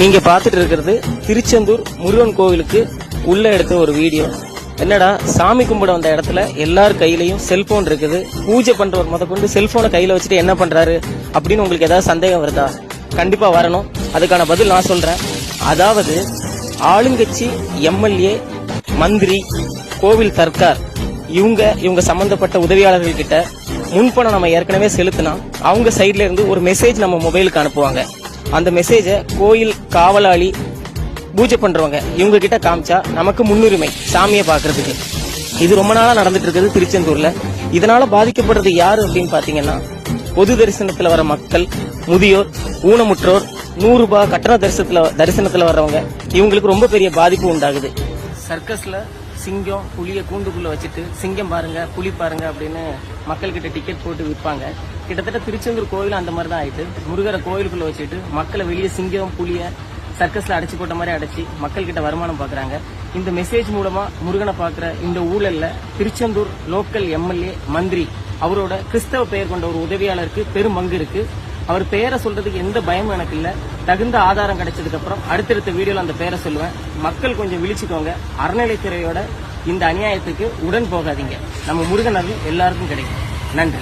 நீங்க பார்த்துட்டு இருக்கிறது திருச்செந்தூர் முருகன் கோவிலுக்கு உள்ள எடுத்த ஒரு வீடியோ. என்னடா சாமி கும்பிட வந்த இடத்துல எல்லார் கையிலயும் செல்போன் இருக்குது. பூஜை பண்றவர் முத கொண்டு செல்போனை கையில வச்சுட்டு என்ன பண்றாரு அப்படின்னு உங்களுக்கு ஏதாவது சந்தேகம் வருதா கண்டிப்பா வரணும். அதுக்கான பதில் நான் சொல்றேன். அதாவது ஆளுங்கட்சி எம்எல்ஏ மந்திரி கோவில் சர்க்கார் இவங்க இவங்க சம்பந்தப்பட்ட உதவியாளர்கள் கிட்ட முன்பணம் நம்ம ஏற்கனவே செலுத்தினா அவங்க சைட்ல இருந்து ஒரு மெசேஜ் நம்ம மொபைலுக்கு அனுப்புவாங்க. அந்த மெசேஜை கோயில் காவலாளி பூஜை பண்றவங்க இவங்க கிட்ட காமிச்சா நமக்கு முன்னுரிமை சாமியை பாக்குறதுக்கு இது ரொம்ப நாளா நடந்துட்டு இருக்குது திருச்செந்தூர்ல. இதனால பாதிக்கப்படுறது யாரு அப்படின்னு பாத்தீங்கன்னா பொது தரிசனத்துல வர மக்கள் முதியோர் ஊனமுற்றோர் நூறு ரூபாய் கட்டண தரிசனத்துல தரிசனத்துல வர்றவங்க. இவங்களுக்கு ரொம்ப பெரிய பாதிப்பு உண்டாகுது. சர்க்கஸ்ல சிங்கம் புளியை கூண்டுக்குள்ளே வச்சுட்டு சிங்கம் பாருங்க புலி பாருங்க அப்படின்னு மக்கள்கிட்ட டிக்கெட் போட்டு விற்பாங்க. கிட்டத்தட்ட திருச்செந்தூர் கோயில் அந்த மாதிரி தான் ஆயிட்டு முருகரை கோவிலுக்குள்ளே வச்சுட்டு மக்களை வெளியே சிங்கம் புளியை சர்க்கஸில் அடைச்சி போட்ட மாதிரி அடைச்சி மக்கள்கிட்ட வருமானம் பார்க்குறாங்க இந்த மெசேஜ் மூலமாக முருகனை பார்க்குற இந்த ஊழலில் திருச்செந்தூர் லோக்கல் எம்எல்ஏ மந்திரி அவரோட கிறிஸ்தவ பெயர் கொண்ட ஒரு உதவியாளருக்கு பெரும் பங்கு இருக்கு. அவர் பெயரை சொல்றதுக்கு எந்த பயமும் எனக்கு இல்லை. தகுந்த ஆதாரம் கிடைச்சதுக்கு அப்புறம் அடுத்தடுத்த வீடியோல அந்த பேரை சொல்லுவேன். மக்கள் கொஞ்சம் விழிச்சுக்கோங்க. அறநிலைத்துறையோட இந்த அநியாயத்துக்கு உடன் போகாதீங்க. நம்ம முருகன் அருள் எல்லாருக்கும் கிடைக்கும். நன்றி.